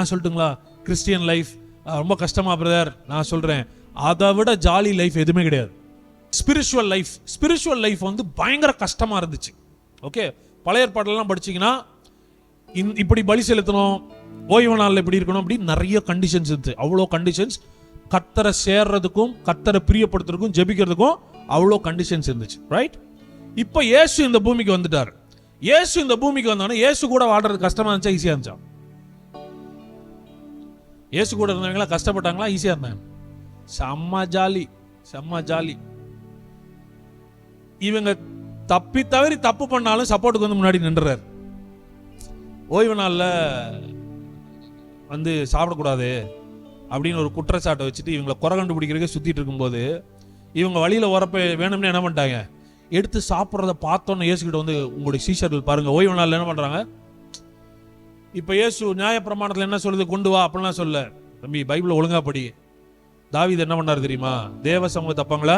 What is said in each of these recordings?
நான் சொல்லட்டுங்களா? Christian life ரொம்ப கஷ்டமா பிரதர் நான் சொல்றேன். அதை விட ஜாலி லைஃப் எதுவுமே கிடையாது. ஸ்பிரிச்சுவல் லைஃப் ஸ்பிரிச்சுவல் லைஃப் வந்து பயங்கர கஷ்டமா இருந்துச்சு. ஓகே பழைய ஏற்பாடுலாம் படிச்சீங்கன்னா இந்த இப்படி பலி செலுத்தணும் ஓய்வு நாளில் இப்படி இருக்கணும் அப்படின்னு நிறைய கண்டிஷன்ஸ் இருந்துச்சு. அவ்வளோ கண்டிஷன்ஸ் கத்தரை சேர்றதுக்கும் கத்தரை பிரியப்படுத்துறதுக்கும் ஜெபிக்கிறதுக்கும் அவ்வளோ கண்டிஷன்ஸ் இருந்துச்சு. ரைட் இப்போ இயேசு இந்த பூமிக்கு வந்துட்டார். இயேசு இந்த பூமிக்கு வந்தோடனே இயேசு கூட வாழ்றது கஷ்டமா இருந்துச்சா ஈஸியாக இருந்துச்சா? இயேசு கூட இருந்தவங்களாம் கஷ்டப்பட்டாங்களா? ஈஸியாக இருந்தாங்க. செம்ம ஜாலி செம்ம ஜாலி. இவங்க தப்பி தவறி தப்பு பண்ணாலும் சப்போர்ட்டுக்கு வந்து முன்னாடி நின்றுறாரு. ஓய்வு நாளில் வந்து சாப்பிடக்கூடாது அப்படின்னு ஒரு குற்றச்சாட்டை வச்சுட்டு இவங்களை குறை கண்டுபிடிக்கிறதுக்கே சுற்றிட்டு இருக்கும்போது இவங்க வழியில் வரப்ப வேணும்னு என்ன பண்ணிட்டாங்க? எடுத்து சாப்பிட்றத பார்த்தோன்னு இயேசுகிட்ட வந்து உங்களுடைய சீஷர்கள் பாருங்கள் ஓய்வு நாளில் என்ன பண்ணுறாங்க இப்போ இயேசு நியாயப்பிரமாணத்தில் என்ன சொல்லுது? கொண்டு வா அப்படிலாம் சொல்ல. தம்பி பைபிளை ஒழுங்கா படி. தாவீது என்ன பண்ணார் தெரியுமா? தேவ சமூக தப்பாங்களா?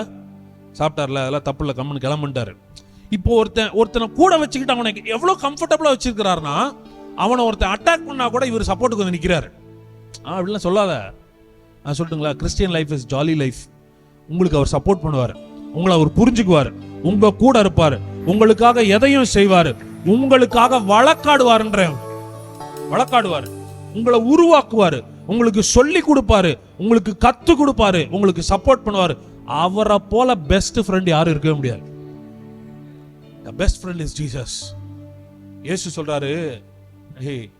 சாப்பிட்டார்ல அதெல்லாம் தப்பு இல்லை கம்முன்னு கிளம்புன்ட்டாரு. இப்போ ஒருத்தன் ஒருத்தனை கூட வச்சுக்கிட்டு அவனை எவ்வளோ கம்ஃபர்டபுளாக வச்சிருக்கிறாருன்னா அவனை ஒருத்தன் அட்டாக் பண்ணா கூட இவர் சப்போர்ட்டுக்கு வந்து நிற்கிறாரு ஆ அப்படிலாம் சொல்லாத. நான் சொல்லிட்டுங்களா? Christian life is jolly life உங்களுக்கு அவர் சப்போர்ட் பண்ணுவார். உங்களை அவர் புரிஞ்சுக்குவார். உங்க கூட இருப்பார். உங்களுக்காக எதையும் செய்வார். உங்களுக்காக வழக்காடுவாருன்றேன் வழக்காடுவார். உங்களை உருவாக்குவாரு. உங்களுக்கு சொல்லி கொடுப்பாரு. உங்களுக்கு கத்து கொடுப்பாரு. உங்களுக்கு சப்போர்ட் பண்ணுவாரு. அவரை போல பெஸ்ட் ஃப்ரெண்ட் யாரும் இருக்கவே முடியாது. Best friend is Jesus Yesu சொல்றாரு ஹே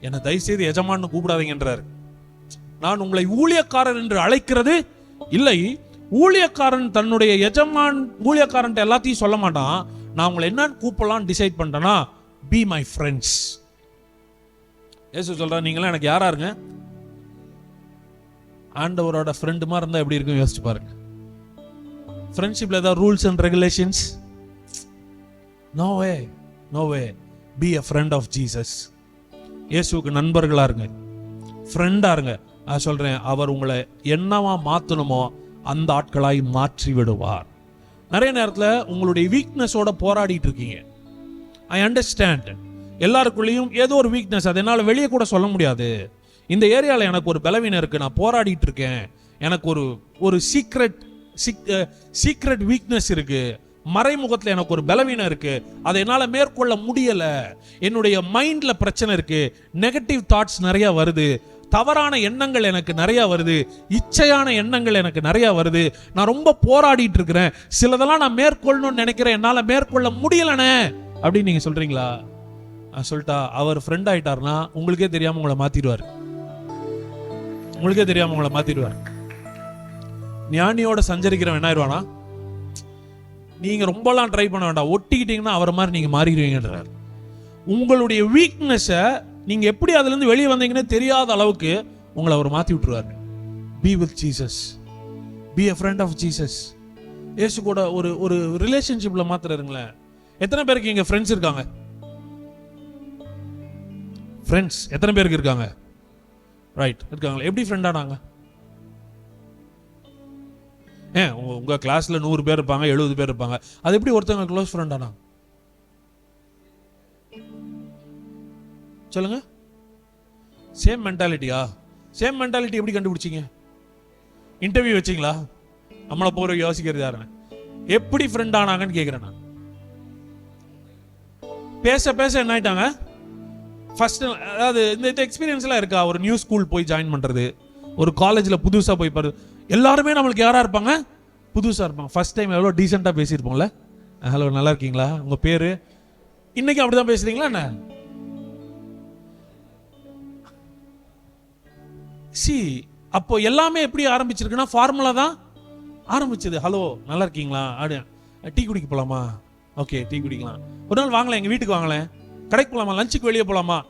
என்னை தயவுசெய்து எஜமான்னு கூப்பிடாதீங்கன்றாரு. நான் உங்களை ஊழியக்காரன் என்று அழைக்கிறது இல்லை. ஊழியக்காரன் தன்னுடைய எஜமான் ஊழியக்காரன் எல்லாத்தையும் சொல்ல மாட்டான். நான் உங்களை என்னன்னு கூப்பிடலாம் டிசைட் பண்ணிட்டேன்னா பி மை ஃப்ரெண்ட்ஸ் ஏசு சொல்றா நீங்களாம் எனக்கு யாராக இருங்க? ஆண்டவரோட ஃப்ரெண்டு மாதிரி எப்படி இருக்கும் யோசிச்சு பாருங்க. ஃப்ரெண்ட்ஷிப்பில் ஏதாவது rules and regulations no way no way be a friend of Jesus இயேசுக்கு நண்பர்களாக இருங்க. ஃப்ரெண்டாக இருங்க. நான் சொல்கிறேன் அவர் உங்களை என்னவா மாற்றணுமோ அந்த ஆட்களாய் மாற்றி விடுவார். நிறைய நேரத்தில் உங்களுடைய வீக்னஸோட போராடிட்டு இருக்கீங்க. ஐ அண்டர்ஸ்டாண்ட் எல்லாருக்குள்ளேயும் ஏதோ ஒரு வீக்னஸ் அது என்னால் வெளியே கூட சொல்ல முடியாது. இந்த ஏரியாவில் எனக்கு ஒரு பலவீனம் இருக்குது நான் போராடிட்டு இருக்கேன். எனக்கு ஒரு ஒரு சீக்ரெட் சீக்ரெட் வீக்னஸ் இருக்குது மறைமுகத்தில் எனக்கு ஒரு பலவீனம் இருக்குது அதை என்னால் மேற்கொள்ள முடியலை. என்னுடைய மைண்டில் பிரச்சனை இருக்குது நெகட்டிவ் தாட்ஸ் நிறையா வருது. தவறான எண்ணங்கள் எனக்கு நிறையா வருது. இச்சையான எண்ணங்கள் எனக்கு நிறையா வருது. நான் ரொம்ப போராடிட்டு இருக்கிறேன். சிலதெல்லாம் நான் மேற்கொள்ளணும்னு நினைக்கிறேன். என்னால் மேற்கொள்ள முடியலண்ணே. அப்படின்னு நீங்கள் சொல்கிறீங்களா சொல்லிட்டா அவர் ஃப்ரெண்ட் ஆயிட்டாருன்னா உங்களுக்கே தெரியாம உங்களை மாத்திடுவார். உங்களுக்கே தெரியாம உங்களை மாத்திடுவார். ஞானியோட சஞ்சரிக்கிறவன் என்ன ஆயிடுவானா நீங்க ரொம்பலாம் ட்ரை பண்ண வேண்டாம். ஒட்டிக்கிட்டீங்கன்னா அவரை மாதிரி நீங்க மாறிடுவீங்கன்றார். உங்களுடைய வீக்னஸை நீங்க எப்படி அதுல இருந்து வெளியே வந்தீங்கன்னு தெரியாத அளவுக்கு உங்களை அவர் மாத்தி விட்டுருவார். Be with Jesus be a friend of Jesus இயேசு கூட ஒரு ஒரு ரிலேஷன்ஷிப்ல மாத்துறாருங்களேன். எத்தனை பேருக்கு இங்க ஃப்ரெண்ட்ஸ் இருக்காங்க? ஃப்ரெண்ட்ஸ் எத்தனை பேருக்கு இருக்காங்க? ரைட் இருக்காங்களா? எப்படி ஃப்ரெண்டானாங்க ஏன் உங்கள் உங்கள் கிளாஸ்ல நூறு பேர் இருப்பாங்க எழுபது பேர் இருப்பாங்க. அது எப்படி ஒருத்தவங்க க்ளோஸ் ஃப்ரெண்டானாங்க சொல்லுங்க. சேம் மென்டாலிட்டியா சேம் மென்டாலிட்டி எப்படி கண்டுபிடிச்சீங்க? இன்டர்வியூ வச்சீங்களா? நம்மளை போகிற யோசிக்கிறது யாருன்னு எப்படி ஃப்ரெண்ட் ஆனாங்கன்னு கேட்குறேன் நான். பேச பேச என்ன ஆயிட்டாங்க? ஃபஸ்ட்டு அதாவது இந்த இந்த எக்ஸ்பீரியன்ஸ்லாம் இருக்கா? ஒரு நியூ ஸ்கூல் போய் ஜாயின் பண்ணுறது ஒரு காலேஜில் புதுசாக போய் பாரு எல்லாருமே நம்மளுக்கு யாராக இருப்பாங்க? புதுசாக இருப்பாங்க. ஃபர்ஸ்ட் டைம் எவ்வளோ டீசெண்டாக பேசியிருப்போம்ல? ஹலோ நல்லா இருக்கீங்களா? உங்கள் பேர்? இன்னைக்கு அப்படிதான் பேசுறீங்களா என்ன? சி அப்போ எல்லாமே எப்படி ஆரம்பிச்சிருக்குன்னா ஃபார்முலா தான் ஆரம்பிச்சது. ஹலோ நல்லா இருக்கீங்களா? ஆடு டீ குடிக்க போகலாமா ஓகே டீ குடிக்கலாம். ஒரு நாள் வாங்கலாம் எங்கள் வீட்டுக்கு வாங்கலேன் கடைக்கு போகலாமா லஞ்சுக்கு வெளியே போலாமா?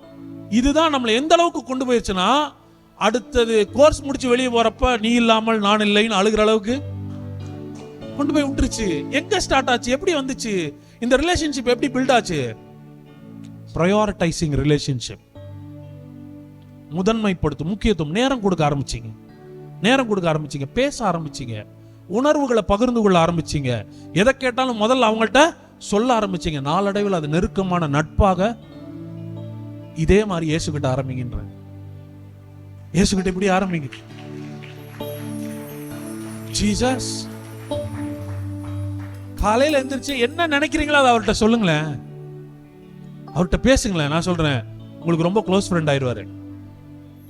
இதுதான் நம்மளை எந்த அளவுக்கு கொண்டு போயிடுச்சுன்னா அடுத்தது கோர்ஸ் முடிச்சு வெளியே போறப்ப நீ இல்லாமல் நான் இல்லைன்னு அழுகிற அளவுக்கு கொண்டு போய் விட்டுருச்சு. எங்க ஸ்டார்ட் ஆச்சு? எப்படி வந்துச்சு? இந்த ரிலேஷன்ஷிப் எப்படி பில்ட் ஆச்சு? ப்ரையாரிட்டைசிங் ரிலேஷன்ஷிப் முதன்மைப்படுத்தும் முக்கியத்துவம். நேரம் கொடுக்க ஆரம்பிச்சீங்க. நேரம் கொடுக்க ஆரம்பிச்சிங்க. பேச ஆரம்பிச்சிங்க. உணர்வுகளை பகிர்ந்து கொள்ள ஆரம்பிச்சீங்க. எதை கேட்டாலும் முதல்ல அவங்கள்ட்ட சொல்ல ஆரம்பிச்சீங்க. நாளடைவில் அது நெருக்கமான நட்பாக இதே மாதிரி இயேசுகிட்ட ஆரம்பிங்கன்ற இயேசுகிட்ட இப்படி ஆரம்பிங்க. ஜீசஸ் காலையில எந்திரிச்சு என்ன நினைக்கிறீங்களோ அதை அவர்கிட்ட சொல்லுங்களேன். அவர்கிட்ட பேசுங்களேன். நான் சொல்றேன் உங்களுக்கு ரொம்ப க்ளோஸ் ஃப்ரெண்ட் ஆயிடுவாரு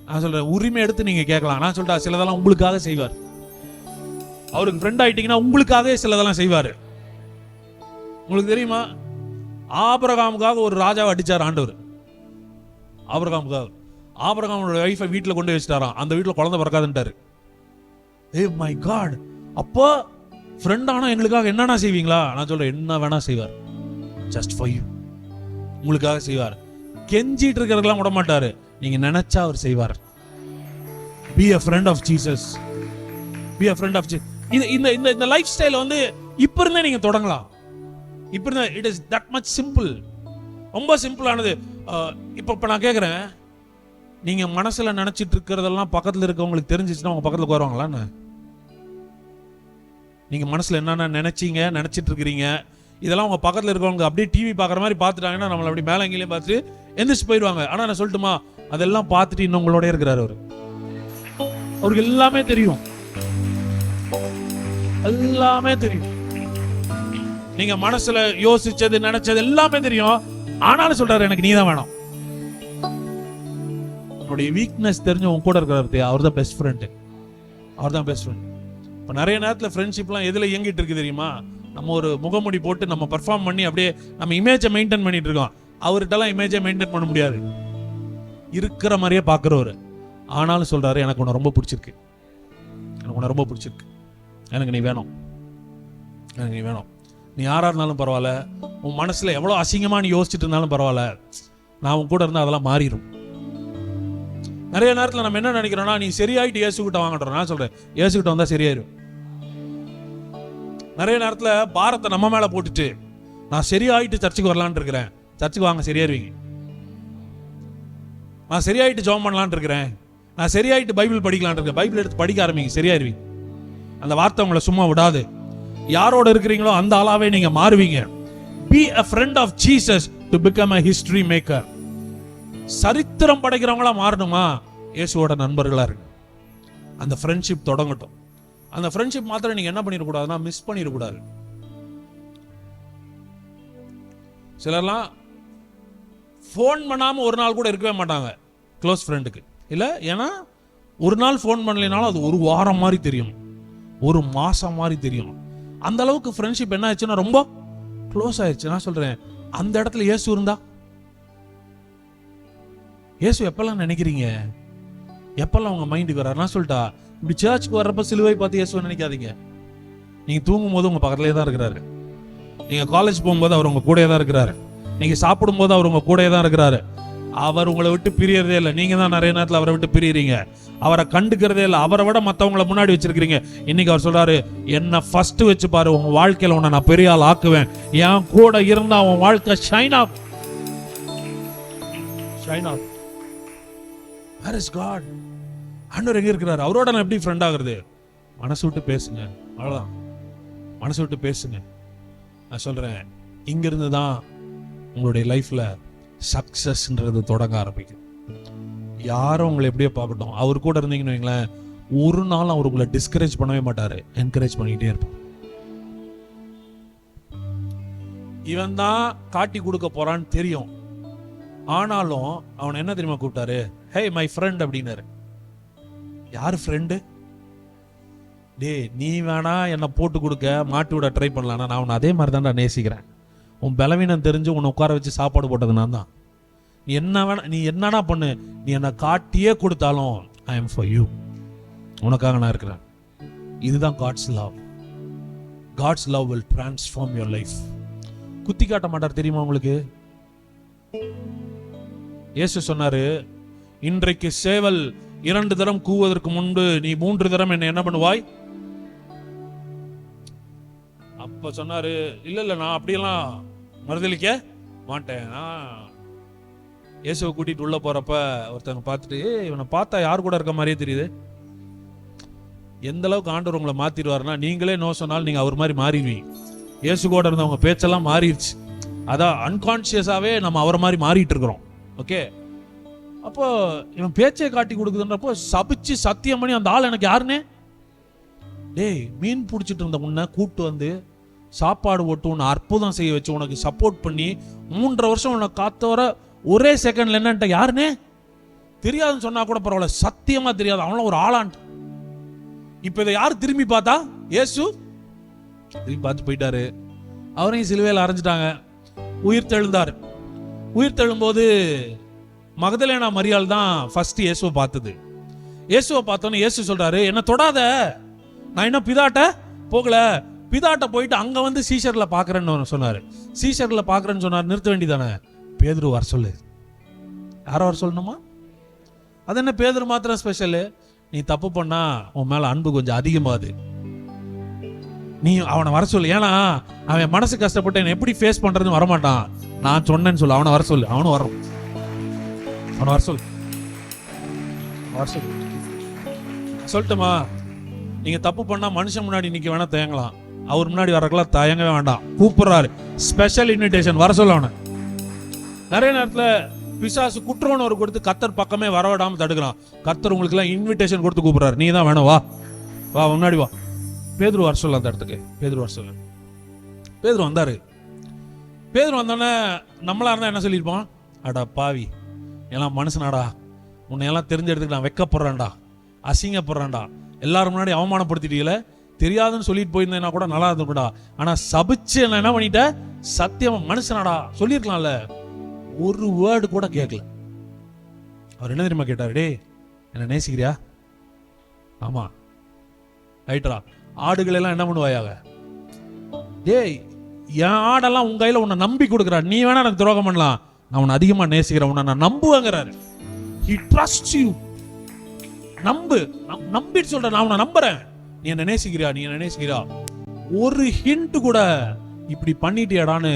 நான் சொல்றேன் உரிமை எடுத்து நீங்க கேட்கலாம். நான் சொல்றேன் சிலதெல்லாம் உங்களுக்காக செய்வார். அவருக்கு ஃப்ரெண்ட் ஆயிட்டீங்கன்னா உங்களுக்காகவே சிலதெல்லாம் செய்வாரு. உங்களுக்கு தெரியுமா? ஆபரகாமுக்காக ஒரு ராஜாவை அடிச்சார் ஆண்டவர். ஆபரகாமுக்காக. ஆபரகாமோட ஒய்ஃபை வீட்டில் கொண்டு வச்சுட்டாராம். அந்த வீட்டில் குழந்தை பிறக்காதுன்ட்டாரு. ஏ மை காட் அப்போ ஃப்ரெண்டானா எங்களுக்காக என்னென்ன செய்வீங்களா? நான் சொல்கிறேன் என்ன வேணால் செய்வார். ஜஸ்ட் ஃபார் யூ உங்களுக்காக செய்வார். கெஞ்சிட்டு இருக்கிறதுலாம் விட மாட்டார். நீங்கள் நினச்சா அவர் செய்வார். Be a friend of Jesus be a friend of இது இந்த இந்த இந்த லைஃப் ஸ்டைல் வந்து இப்போ இருந்தே நீங்கள் தொடங்கலாம். இப்படி it is that much simple ரொம்ப சிம்பிளானது இப்போ இப்போ நான் கேட்குறேன் நீங்கள் மனசில் நினச்சிட்டு இருக்கிறதெல்லாம் பக்கத்தில் இருக்கவங்களுக்கு தெரிஞ்சிச்சுன்னா உங்கள் பக்கத்தில் வருவாங்களான்னு நீங்கள் மனசில் என்னென்ன நினச்சிங்க நினச்சிட்டு இருக்கிறீங்க இதெல்லாம் உங்கள் பக்கத்தில் இருக்கவங்க அப்படியே டிவி பார்க்குற மாதிரி பார்த்துட்டாங்கன்னா நம்மளை அப்படி மேலே எங்கேயும் பார்த்துட்டு எந்திரிச்சு போயிடுவாங்க. ஆனால் நான் சொல்லட்டுமா? அதெல்லாம் பார்த்துட்டு இன்னும் உங்களோட இருக்கிறார் அவர். அவருக்கு எல்லாமே தெரியும். எல்லாமே தெரியும். நீங்க மனசுல யோசிச்சது நினைச்சது எல்லாமே தெரியும். ஆனாலும் சொல்றாரு எனக்கு நீ தான் வேணும். உன்னுடைய வீக்னஸ் தெரிஞ்ச உன் கூட இருக்கிறாரு அவர் தான் பெஸ்ட் ஃப்ரெண்டு அவர் தான் பெஸ்ட் ஃப்ரெண்ட் இப்போ நிறைய நேரத்தில் ஃப்ரெண்ட்ஷிப்லாம் எதில் இயங்கிட்டு இருக்கு தெரியுமா? நம்ம ஒரு முகமுடி போட்டு நம்ம பர்ஃபார்ம் பண்ணி அப்படியே நம்ம இமேஜை மெயின்டைன் பண்ணிட்டு இருக்கோம். அவர்கிட்டலாம் இமேஜை மெயின்டைன் பண்ண முடியாது. இருக்கிற மாதிரியே பார்க்குறவர் ஆனாலும் சொல்கிறாரு எனக்கு உன்னை ரொம்ப பிடிச்சிருக்கு. எனக்கு உன்னை ரொம்ப பிடிச்சிருக்கு. எனக்கு நீ வேணும். எனக்கு நீ வேணும். நீ யாராக இருந்தாலும் பரவாயில்ல. உன் மனசில் எவ்வளோ அசிங்கமாக நீ யோசிச்சுட்டு இருந்தாலும் பரவாயில்ல. நான் உன் கூட இருந்தால் அதெல்லாம் மாறிடும் நிறைய நேரத்தில் நம்ம என்ன நினைக்கிறோம்னா நீ சரியாயிட்டு ஏசுக்கிட்ட வாங்கன்றோம் நான் சொல்கிறேன் ஏசுக்கிட்ட வந்தால் சரியாயிரும். நிறைய நேரத்தில் பாரத்தை நம்ம மேலே போட்டுட்டு நான் சரியாயிட்டு சர்ச்சுக்கு வரலான்னு இருக்கிறேன். சர்ச்சுக்கு வாங்க சரியாயிருவீங்க. நான் சரியாயிட்டு ஜோம் பண்ணலான்னு இருக்கிறேன். நான் சரியாயிட்டு பைபிள் படிக்கலான்னு இருக்கேன். பைபிள் எடுத்து படிக்க ஆரம்பிங்க சரியாயிருவீங்க. அந்த வார்த்தை உங்களை சும்மா விடாது. யாரோட இருக்கிறீங்களோ அந்த ஆளாவே நீங்க மாறுவீங்க. Be a friend of Jesus to become a history maker சரித்திரம் படைக்கிறவங்களா மாறணுமா? இயேசுவோட நண்பர்களா இருக்கு அந்த ஃப்ரெண்ட்ஷிப் தொடங்கட்டும். அந்த ஃப்ரெண்ட்ஷிப் மாத்திரம் நீங்க என்ன பண்ணிடக்கூடாதுன்னா மிஸ் பண்ணிடக்கூடாது. சிலர்லாம் ஃபோன் பண்ணாம ஒரு நாள் கூட இருக்கவே மாட்டாங்க. க்ளோஸ் ஃப்ரெண்டுக்கு இல்ல ஏன்னா ஒரு நாள் ஃபோன் பண்ணலைனாலும் அது ஒரு வாரம் மாதிரி தெரியும். ஒரு மாசம் மாதிரி தெரியும். அந்த அளவுக்கு ஃப்ரெண்ட்ஷிப் என்ன ஆயிடுச்சுன்னா ரொம்ப க்ளோஸ் ஆயிடுச்சு. நான் சொல்றேன் அந்த இடத்துல இயேசு இருந்தா? இயேசு எப்பெல்லாம் நினைக்கிறீங்க? எப்பெல்லாம் உங்க மைண்டுக்கு வர்றாரு? நான் சொல்லிட்டா இப்படி சர்ச்சுக்கு வர்றப்ப சிலுவை பார்த்து இயேசுவை நினைக்காதீங்க. நீங்க தூங்கும் போது உங்க பக்கத்துலேயே தான் இருக்கிறாரு. நீங்க காலேஜ் போகும்போது அவர் உங்க கூடயே தான் இருக்கிறாரு. நீங்க சாப்பிடும் போது அவர் உங்க கூடயே தான் இருக்கிறாரு. அவர் உங்களை விட்டு பிரியறதே இல்லை. நீங்க தான் நிறைய நேரத்தில் அவரை விட்டு பிரியறீங்க. அவரை கண்டுக்கிறதே இல்லை. அவரை விட மற்றவங்கள முன்னாடி வச்சிருக்கிறீங்க. இன்னைக்கு அவர் சொல்றாரு என்ன ஃபர்ஸ்ட் வச்சு பாரு உன் வாழ்க்கையில் உன்னை நான் பெரிய ஆள் ஆக்குவேன். என் கூட இருந்தா உன் வாழ்க்கை shine of shine of where is God ஆண்டவர் எங்க இருக்கிறாரு? அவரோட நான் எப்படி ஃப்ரெண்ட் ஆகுறது? மனசு விட்டு பேசுங்க. அவ்வளோதான் மனசு விட்டு பேசுங்க. நான் சொல்றேன் இங்கிருந்து தான் உங்களுடைய லைஃப்ல சக்ஸஸ்ன்றது தொடங்க ஆரம்பிக்கும் யாரும் உங்களை எப்படியோ பார்க்கட்டும். அவர் கூட இருந்தீங்கன்னு வைங்களேன் ஒரு நாள் அவர் உங்களை டிஸ்கரேஜ் பண்ணவே மாட்டார். என்கரேஜ் பண்ணிக்கிட்டே இருப்பார். இவன் தான் காட்டி கொடுக்க போறான்னு தெரியும். ஆனாலும் அவன் என்ன தெரியுமா கூப்பிட்டாரு? ஹே மை ஃப்ரெண்ட் அப்படின்னாரு. யார் ஃப்ரெண்டு டேய் நீ வேணா என்னை போட்டு கொடுக்க மாட்டி விட ட்ரை பண்ணலாம் நான் உன்னை அதே மாதிரி தான்டா நேசிக்கிறேன். உன் பலவீனம் தெரிஞ்சு உன்னை உட்கார வச்சு சாப்பாடு போட்டது நான் தான். நீ என்ன வேணா நீ என்னடா பண்ணு? நீ என்னை காட்டியே கொடுத்தாலும் ஐ எம் ஃபார் யூ உனக்காக நான் இருக்கிறேன். இதுதான் God's love God's love will transform your life குத்தி காட்ட மாட்டார் தெரியுமா உங்களுக்கு? இயேசு சொன்னாரு இன்றைக்கு சேவல் இரண்டு தரம் கூவதற்கு முன்பு நீ மூன்று தரம் என்ன என்ன பண்ணுவாய்? அப்ப சொன்னாரு இல்ல இல்ல நான் அப்படியெல்லாம் மறுதளிக்க மாட்டேன். நான் இயேசுவை கூட்டிட்டு உள்ள போறப்ப ஒருத்தவங்க பார்த்துட்டு இவனை பார்த்தா யார் கூட இருக்க மாதிரியே தெரியுது. எந்த அளவுக்கு ஆண்டவர் உங்களை மாத்திடுவாருன்னா நீங்களே நோ சொன்னாலும் நீங்க அவர் மாதிரி மாறிடுவீங்க. இயேசு கூட இருந்தவங்க பேச்செல்லாம் மாறிடுச்சு. அதான் அன்கான்சியஸாவே நம்ம அவரை மாதிரி மாறிட்டு இருக்கிறோம். ஓகே? அப்போ இவன் பேச்சை காட்டி கொடுக்குதுன்றப்போ சபிச்சு சத்தியம் பண்ணி அந்த ஆள் எனக்கு யாருன்னே? டேய் மீன் பிடிச்சிட்டு இருந்த முன்ன கூப்பிட்டு வந்து சாப்பாடு போட்டு உன்னை அற்புதம் செய்ய வச்சு உனக்கு சப்போர்ட் பண்ணி மூன்றரை வருஷம் உன்னை காத்தவர ஒரே செகண்ட்ல என்னன்ட்ட யாருனே தெரியாதுன்னு சொன்னா கூட பரவாயில்ல சத்தியமா தெரியாது. அவனும் ஒரு ஆளான் இப்ப இதை யார் திரும்பி பார்த்தா? இயேசு திரும்பி பார்த்து போயிட்டாரு. அவரையும் சிலுவையில் அரைஞ்சிட்டாங்க. உயிர் தெழுந்தார். உயிர் தெழும்போது மகதலேனா மரியாள் தான் ஃபர்ஸ்ட் இயேசுவை பார்த்தது. இயேசுவை பார்த்தோன்னே இயேசு சொல்றாரு என்ன தொடாத. நான் இன்னும் பிதாட்ட போகல. பிதாட்ட போயிட்டு அங்கே வந்து சீஷரில் பார்க்குறேன்னு சொன்னார். சீஷரில் பார்க்குறேன்னு சொன்னார் நிறுத்த வேண்டியதானே? பேதுரு வர சொல்லு. யாரை வர சொல்லணுமா? அது என்ன பேதுரு மாத்திரம் ஸ்பெஷலு நீ தப்பு பண்ணா உன் மேலே அன்பு கொஞ்சம் அதிகமாகுது. நீ அவனை வர சொல்லு. ஏன்னா அவன் மனசு கஷ்டப்பட்டு என்னை எப்படி ஃபேஸ் பண்ணுறதுன்னு வரமாட்டான். நான் சொன்னேன்னு சொல்லு. அவனை வர சொல்லு. அவனும் வரும் அவனை வர சொல்லு. வர சொல்லு. சொல்லட்டுமா நீங்கள் தப்பு பண்ணால் மனுஷன் முன்னாடி இன்றைக்கி வேணால் தேங்கலாம் அவர் முன்னாடி வரக்கெல்லாம் தயங்கவே வேண்டாம். கூப்பிடுறாரு. ஸ்பெஷல் இன்விடேஷன் வர சொல்ல அவனை. நிறைய நேரத்தில் பிசாசு குற்றவுணர்வு கொடுத்து கத்தர் பக்கமே வரவிடாமல் தடுக்கிறான். கத்தர் உங்களுக்குலாம் இன்விடேஷன் கொடுத்து கூப்பிடுறாரு. நீ தான் வேணும் வா. வா முன்னாடி வா. பேதுரு வர சொல்லலாம் அந்த இடத்துக்கு. பேதுரு வர சொல்ல. பேதுரு வந்தார். பேதுரு வந்தோடனே நம்மளாக இருந்தால் என்ன சொல்லியிருப்பான் அடா பாவி. எல்லாம் மனுஷனாடா. உன்னை எல்லாம் தெரிஞ்ச இடத்துக்கு நான் அசிங்கப்படுறேன்டா. எல்லாரும் முன்னாடி அவமானப்படுத்திட்டீங்களே. தெரியாதுன்னு சொல்லிட்டு போயிருந்தேன்னா கூட நல்லா இருந்திருக்கும்டா. ஆனா சபிச்சு நான் என்ன பண்ணிட்டேன்? சத்தியம் மனுஷனாடா சொல்லியிருக்கலாம்ல ஒரு வேர்டு கூட கேட்கல அவர் என்ன தெரியுமா கேட்டார்? டேய் என்ன நேசிக்கிறியா? ஆமா. ரைட்டரா ஆடுகள் எல்லாம் என்ன பண்ணுவாயாக? டேய் என் ஆடெல்லாம் உன் கையில உன்னை நம்பி கொடுக்குறா. நீ வேணா எனக்கு துரோகம் பண்ணலாம். நான் உன்னை அதிகமா நேசிக்கிறேன். உன்னை நான் நம்புவேங்கிறாரு. ஹி ட்ரஸ்ட் யூ நம்பு. நம்- நம்பிட்டு சொல்கிறேன் நான் உன்னை நம்புறேன். நீ என்ன நேசிக்கிறியா? நீ என்ன நேசிக்கிறா? ஒரு ஹிண்ட் கூட இப்படி பண்ணிட்டியாடான்னு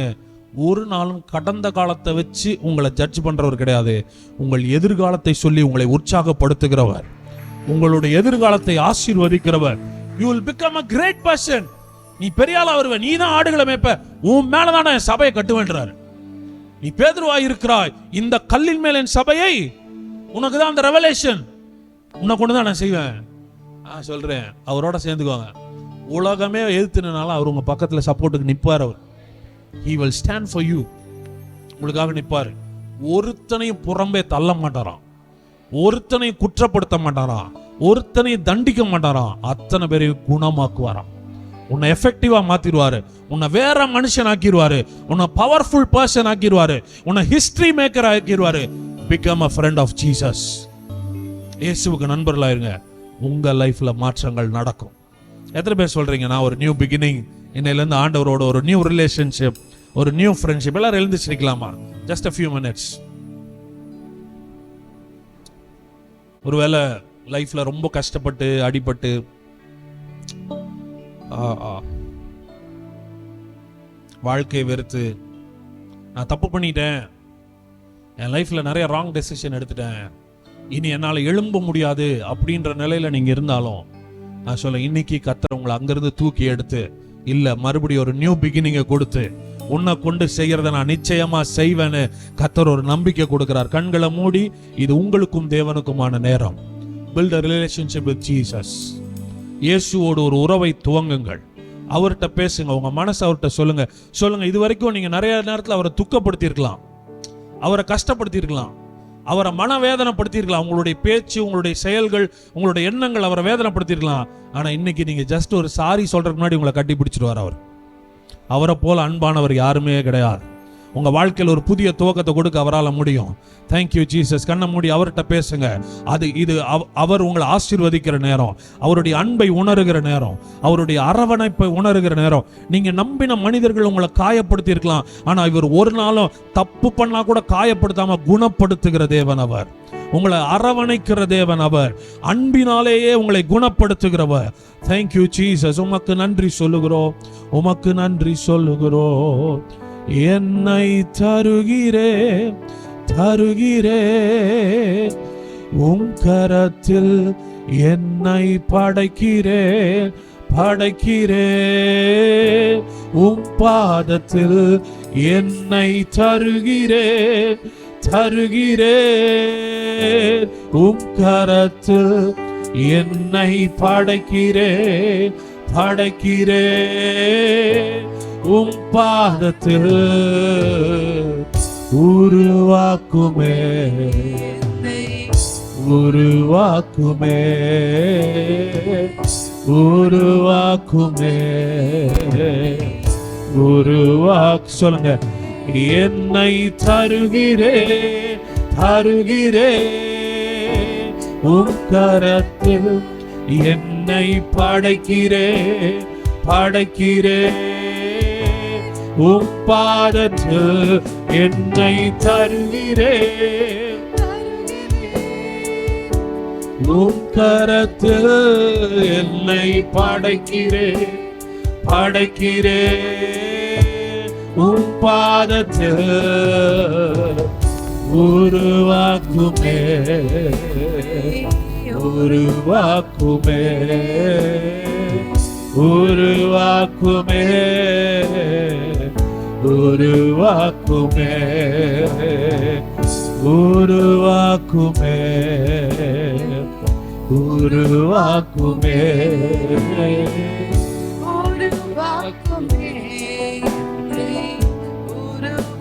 ஒரு நாளும் கடந்த காலத்தை வச்சு உங்களை ஜட்ஜ் பண்றவர் கிடையாது. உங்கள் எதிர்காலத்தை சொல்லி உங்களை உற்சாகப்படுத்துகிறவர். உங்களுடைய எதிர்காலத்தை ஆசீர்வதிக்கிறவர். You will become a great person நீ பெரிய ஆளா வருவ. நீ தான் ஆடுகளை மேய்ப்ப. உன் மேலதான சபையை கட்டுவேன்றாரு. நீ பேதுருவாய் இருக்கிறாய். இந்த கல்லின் மேல் என் சபையை உனக்கு தான் அந்த ரெவலேஷன் உன்னை கொண்டு தான் நான் செய்வேன். நான் சொல்கிறேன் அவரோட சேர்ந்துக்குவாங்க உலகமே எதிர்த்துனால அவர் உங்கள் பக்கத்தில் சப்போர்ட்டுக்கு நிற்பார் அவர். He will stand for you உங்களுக்காக நிற்பார் ஒருத்தனையும் புறம்பே தள்ள மாட்டாராம். ஒருத்தனையும் குற்றப்படுத்த மாட்டாராம். ஒருத்தனையும் தண்டிக்க மாட்டாராம். அத்தனை பேரையும் குணமாக்குவாராம். உன்னை எஃபெக்டிவா மாத்திடுவாரு. உன்னை வேற மனுஷன் ஆக்கிடுவாரு. உன்னை பவர்ஃபுல் பர்சன் ஆக்கிடுவாரு. உன்னை ஹிஸ்டரி மேக்கர் ஆக்கிடுவாரு. Become a friend of Jesus இயேசுவுக்கு நண்பர்களாயிருங்க. உங்கள் உங்க லைஃப்ல மாற்றங்கள் நடக்கும். எத்தனை பேர் சொல்கிறீங்க நான் ஒரு நியூ பிகினிங் இன்னையிலேருந்து ஆண்டவரோட ஒரு நியூ ரிலேஷன்ஷிப் ஒரு நியூ ஃப்ரெண்ட்ஷிப் எல்லாரும் எழுந்துச்சிருக்கலாமா ஜஸ்ட் அ ஃபியூ மினிட்ஸ் ஒருவேளை லைஃப்ல ரொம்ப கஷ்டப்பட்டு அடிபட்டு ஆ, வாழ்க்கையை வெறுத்து நான் தப்பு பண்ணிட்டேன். என் லைஃப்ல நிறைய ராங் டெசிஷன் எடுத்துட்டேன். இனி என்னால் எழும்ப முடியாது அப்படின்ற நிலையில நீங்கள் இருந்தாலும் நான் சொல்ல இன்னைக்கு கத்தர் உங்களை அங்கேருந்து தூக்கி எடுத்து இல்லை மறுபடியும் ஒரு நியூ பிகினிங்கை கொடுத்து உன்னை கொண்டு செய்யறத நான் நிச்சயமா செய்வேன்னு கத்தர் ஒரு நம்பிக்கை கொடுக்கிறார். கண்களை மூடி இது உங்களுக்கும் தேவனுக்குமான நேரம். பில்ட் ரிலேஷன்ஷிப் வித் ஜீசஸ் இயேசுவோடு ஒரு உறவை துவங்குங்கள். அவர்கிட்ட பேசுங்க உங்க மனசு அவர்கிட்ட சொல்லுங்க. சொல்லுங்க இது வரைக்கும் நீங்க நிறைய நேரத்தில் அவரை துக்கப்படுத்தியிருக்கலாம். அவரை கஷ்டப்படுத்தியிருக்கலாம். அவரை மன வேதனைப்படுத்தியிருக்கலாம் உங்களுடைய பேச்சு உங்களுடைய செயல்கள் உங்களுடைய எண்ணங்கள் அவரை வேதனைப்படுத்தியிருக்கலாம். ஆனால் இன்னைக்கு நீங்கள் ஜஸ்ட் ஒரு சாரி சொல்கிறதுக்கு முன்னாடி உங்களை கட்டி பிடிச்சிருவார் அவர். அவரை போல் அன்பானவர் யாருமே கிடையாது. உங்க வாழ்க்கையில் ஒரு புதிய துவக்கத்தை கொடுக்க அவரால் முடியும். தேங்க்யூ ஜீசஸ் கண்ணை மூடி அவர்கிட்ட பேசுங்க. அது இது அவர் உங்களை ஆசீர்வதிக்கிற நேரம். அவருடைய அன்பை உணருகிற நேரம். அவருடைய அரவணைப்பை உணருகிற நேரம். நீங்க நம்பின மனிதர்கள் உங்களை காயப்படுத்தி இருக்கலாம் ஆனா இவர் ஒரு நாளும் தப்பு பண்ணா கூட காயப்படுத்தாம குணப்படுத்துகிற தேவன் அவர். உங்களை அரவணைக்கிற தேவன் அவர். அன்பினாலேயே உங்களை குணப்படுத்துகிறவர். தேங்க்யூ ஜீசஸ் உமக்கு நன்றி சொல்லுகிறோம். உமக்கு நன்றி சொல்லுகிறோம். என்னை தருகிறே தருகிறே. உம் கரத்தில் என்னை படைக்கிறே படைக்கிறே. உம் பாதத்தில் என்னை தருகிறே தருகிறே. உம் கரத்தில் என்னை படைக்கிறே படைக்கிறேன் உம் பாதத்தில் உருவாக்குமே. உருவாக்குமே. உருவாக்குமே. உருவாக்கு சொல்லுங்க. என்னை தருகிறே தருகிறே. உம் கரத்தில் என்னை படைக்கிறே படைக்கிறேன் உம் என்னை தருகிறே. உம் என்னை படைக்கிறே படைக்கிறேன் உம் பாதத்தில் உருவாக்குமே உருவாக்குமே உருவாக்குமே. உருவாக்குமே. உருவாக்குமே. உருவாக்குமே.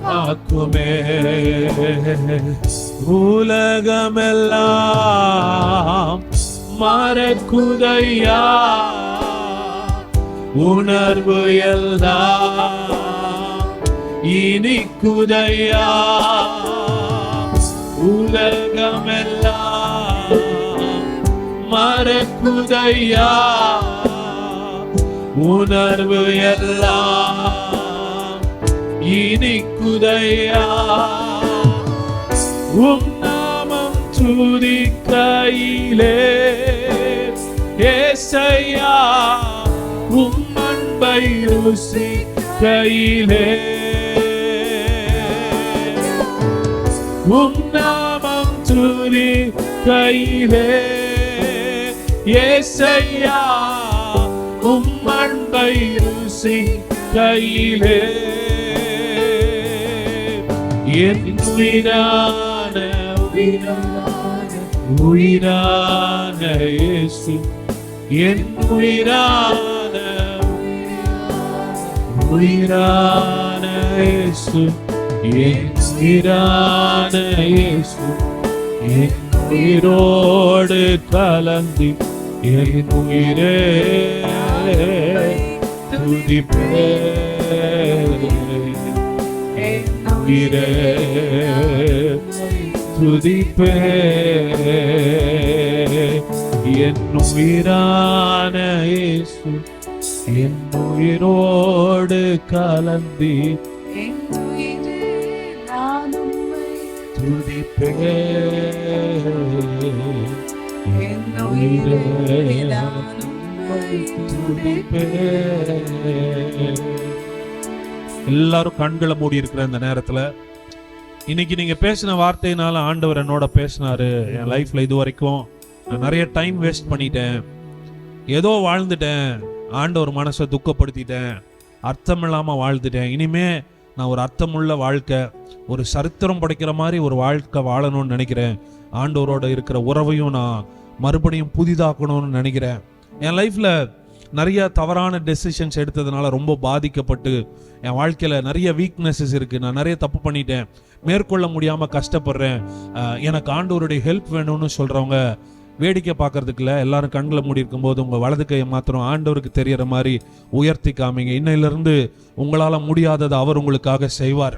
ஆக்குமே உலகமெல்லாம் மறக்குதையா. உணர்வு எல்லாம் இனிக்குதையா உலகமெல்லாம் மறக்குதையா உணர்வு எல்லாம் இனிக்குதையா உம் நாமம் துதிக்கையிலே ஏசையா உம் அன்பை ருசி கையிலே உன்னாமம் துதி கையிலே. ஏசையா உம் ருசி கையிலே. என் உயிரான உயிரான உயிரான இயேசு. என் உயிரான உயிரான இயேசு. என் உயிரான இயேசு என் உயிரோடு கலந்து என் உயிரே துதிப்பே. உயிரே துதிப்பே. என் உயிரான இயேசு என் உயிரோடு கலந்து துதிப்பே எல்லாரும் கண்களை மூடி இருக்கிற இந்த நேரத்துல இன்னைக்கு நீங்க பேசின வார்த்தையினால ஆண்டவர் என்னோட பேசினாரு. என் லைஃப்ல இது வரைக்கும் நான் நிறைய டைம் வேஸ்ட் பண்ணிட்டேன். ஏதோ வாழ்ந்துட்டேன். ஆண்டவர் மனசை துக்கப்படுத்திட்டேன். அர்த்தம் இல்லாம வாழ்ந்துட்டேன். இனிமே நான் ஒரு அர்த்தமுள்ள வாழ்க்கை. ஒரு சரித்திரம் படைக்கிற மாதிரி ஒரு வாழ்க்கை வாழணும்னு நினைக்கிறேன். ஆண்டவரோட இருக்கிற உறவையும் நான் மறுபடியும் புதிதாக்கணும்னு நினைக்கிறேன். என் லைஃப்பில் நிறைய தவறான டெசிஷன்ஸ் எடுத்ததுனால ரொம்ப பாதிக்கப்பட்டு என் வாழ்க்கையில் நிறைய வீக்னஸஸ் இருக்குது நான் நிறைய தப்பு பண்ணிட்டேன். மேற்கொள்ள முடியாமல் கஷ்டப்படுறேன். எனக்கு ஆண்டவருடைய ஹெல்ப் வேணும்னு சொல்கிறவங்க வேடிக்கை பார்க்கறதுக்குல எல்லாரும் கண்களை மூடி இருக்கும்போது உங்கள் வலது கையை மாத்திரம் ஆண்டவருக்கு தெரியற மாதிரி உயர்த்தி காமிங்க. இன்னையிலிருந்து உங்களால் முடியாததை அவர் உங்களுக்காக செய்வார்.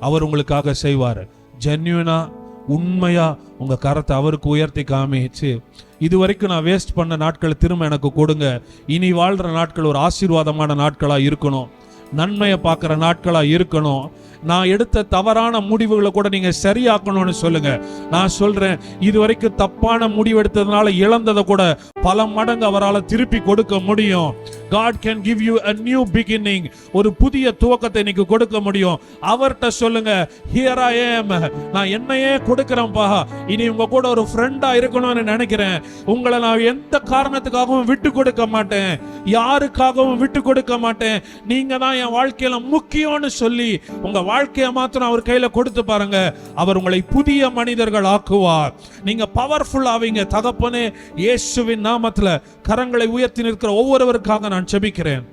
அவர் உங்களுக்காக செய்வார். ஜென்யூனா உண்மையா உங்க கரத்தை அவருக்கு உயர்த்தி காமிச்சு இது வரைக்கும் நான் வேஸ்ட் பண்ண நாட்களை திரும்ப எனக்கு கொடுங்க. இனி வாழ்ற நாட்கள் ஒரு ஆசீர்வாதமான நாட்களா இருக்கணும். நன்மையை பார்க்குற நாட்களா இருக்கணும். நான் எடுத்த தவறான முடிவுகளை கூட நீங்க சரியாக்கணும்னு சொல்லுங்க. நான் சொல்றேன் இது வரைக்கும் தப்பான முடிவு எடுத்ததுனால இழந்ததை கூட பல மடங்கு அவரால் திருப்பி கொடுக்க முடியும். God can give you a new beginning ஒரு புதிய துவக்கத்தை இன்னைக்கு கொடுக்க முடியும். அவர்கிட்ட சொல்லுங்க ஹியர் ஐ ஏம் நான் என்னையே கொடுக்கிறேன்ப்பா. இனி உங்க கூட ஒரு ஃப்ரெண்டா இருக்கணும்னு நினைக்கிறேன். உங்களை நான் எந்த காரணத்துக்காகவும் விட்டு கொடுக்க மாட்டேன். யாருக்காகவும் விட்டு கொடுக்க மாட்டேன். நீங்க தான் என் வாழ்க்கையில முக்கியம்னு சொல்லி உங்க வாழ்க்கையை மாத்திரம் அவர் கையில கொடுத்து பாருங்க. அவர் உங்களை புதிய மனிதர்கள் ஆக்குவார் நீங்க பவர்ஃபுல் ஆவீங்க. தகப்பனே இயேசுவின் நாமத்துல கரங்களை உயர்த்தி நிற்கிற ஒவ்வொருவருக்காக நான் செபிக்கிறேன்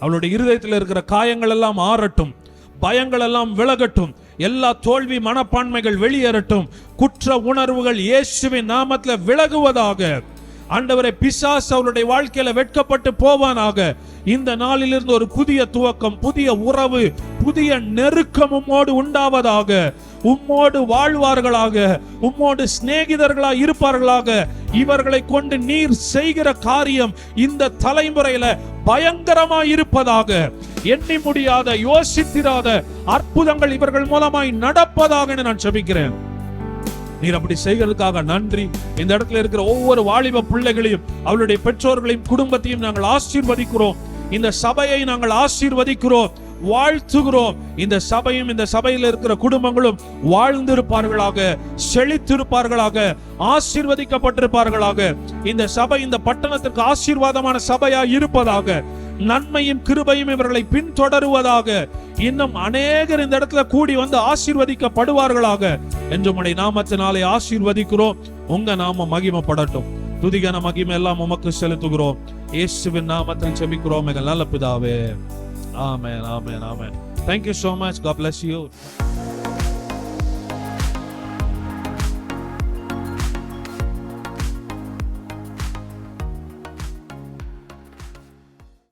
அவளுடைய இருதயத்தில் இருக்கிற காயங்கள் எல்லாம் ஆறட்டும். பயங்கள் எல்லாம் விலகட்டும். எல்லா தோல்வி மனப்பான்மைகள் வெளியேறட்டும். குற்ற உணர்வுகள் இயேசுவின் நாமத்துல விலகுவதாக ஆண்டவரை பிசாஸ் அவருடைய வாழ்க்கையில வெட்கப்பட்டு போவானாக. இந்த நாளிலிருந்து ஒரு புதிய துவக்கம் புதிய உறவு புதிய நெருக்கம் உம்மோடு உண்டாவதாக. உம்மோடு வாழ்வார்களாக உம்மோடு சிநேகிதர்களாக இருப்பார்களாக. இவர்களை கொண்டு நீர் செய்கிற காரியம் இந்த தலைமுறையில பயங்கரமா இருப்பதாக. எண்ணி முடியாத யோசித்திராத அற்புதங்கள் இவர்கள் மூலமாய் நடப்பதாக நான் செபிக்கிறேன் நீர் அப்படி செய்கிறதுக்காக நன்றி. இந்த இடத்துல இருக்கிற ஒவ்வொரு வாலிப பிள்ளைகளையும் அவளுடைய பெற்றோர்களையும் குடும்பத்தையும் நாங்கள் ஆசீர்வதிக்கிறோம். இந்த சபையை நாங்கள் ஆசீர்வதிக்கிறோம் வாழ்த்துகிறோம். இந்த சபையும் இந்த சபையில் இருக்கிற குடும்பங்களும் வாழ்ந்திருப்பார்களாக செழித்திருப்பார்களாக ஆசீர்வதிக்கப்பட்டிருப்பார்களாக. இந்த சபை இந்த பட்டணத்திற்கு ஆசீர்வாதமான சபையா இருப்பதாக நன்மையும் கிருபையும் இவர்களை பின்தொடருவதாக இன்னும் அநேகர் இந்த இடத்துல கூடி வந்து ஆசீர்வதிக்கப்படுவார்களாக. என்று உம்முடைய நாமத்தினாலே ஆசீர்வதிக்கிறோம். உங்க நாம மகிமப்படட்டும். துதிகன மகிமை எல்லாம் உமக்கு செலுத்துகிறோம். இயேசுவின் நாமத்தில் செபிக்கிறோம். எங்கள் நல்ல பிதாவே. ஆமே ஆமென் ஆமென். Thank you so much God bless you.